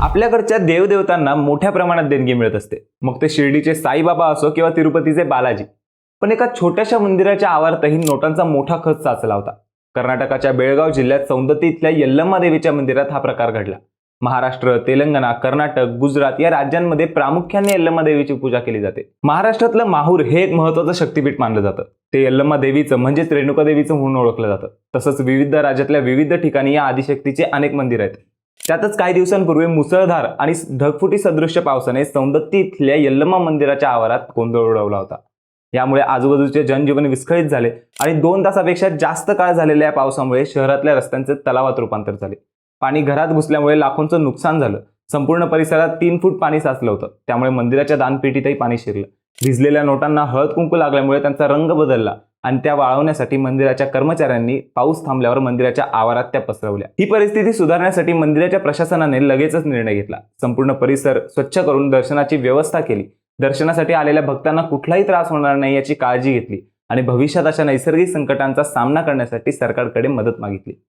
आपल्याकडच्या देवदेवतांना मोठ्या प्रमाणात देणगी मिळत असते. मग ते शिर्डीचे साईबाबा असो किंवा तिरुपतीचे बालाजी. पण एका छोट्याशा मंदिराच्या आवारातही नोटांचा मोठा खच साचला होता. कर्नाटकाच्या बेळगाव जिल्ह्यात सौंदती इथल्या यल्लम्मा देवीच्या मंदिरात हा प्रकार घडला. महाराष्ट्र तेलंगणा कर्नाटक गुजरात या राज्यांमध्ये प्रामुख्याने यल्लम्मा देवीची पूजा केली जाते. महाराष्ट्रातलं माहूर हे एक महत्वाचं शक्तीपीठ मानलं जातं. ते यल्लम्मा देवीचं म्हणजेच रेणुका देवीचं म्हणून ओळखलं जातं. तसंच विविध राज्यातल्या विविध ठिकाणी या आदिशक्तीचे अनेक मंदिर आहेत. त्यातच काही दिवसांपूर्वी मुसळधार आणि ढगफुटी सदृश्य पावसाने सौंदत्ती इथल्या यल्लम्मा मंदिराच्या आवारात गोंधळ उडवला होता. यामुळे आजूबाजूचे जनजीवन विस्कळीत झाले आणि दोन तासापेक्षा जास्त काळ झालेल्या या पावसामुळे शहरातल्या रस्त्यांचे तलावात रूपांतर झाले. पाणी घरात घुसल्यामुळे लाखोंचं नुकसान झालं. संपूर्ण परिसरात तीन फूट पाणी साचलं होतं. त्यामुळे मंदिराच्या दानपेटीतही पाणी शिरलं. भिजलेल्या नोटांना हळद कुंकू लागल्यामुळे त्यांचा रंग बदलला. आणि त्या वाळवण्यासाठी मंदिराच्या कर्मचाऱ्यांनी पाऊस थांबल्यावर मंदिराच्या आवारात त्या पसरवल्या. ही परिस्थिती सुधारण्यासाठी मंदिराच्या प्रशासनाने लगेचच निर्णय घेतला. संपूर्ण परिसर स्वच्छ करून दर्शनाची व्यवस्था केली. दर्शनासाठी आलेल्या भक्तांना कुठलाही त्रास होणार नाही याची काळजी घेतली आणि भविष्यात अशा नैसर्गिक संकटांचा सामना करण्यासाठी सरकारकडे मदत मागितली.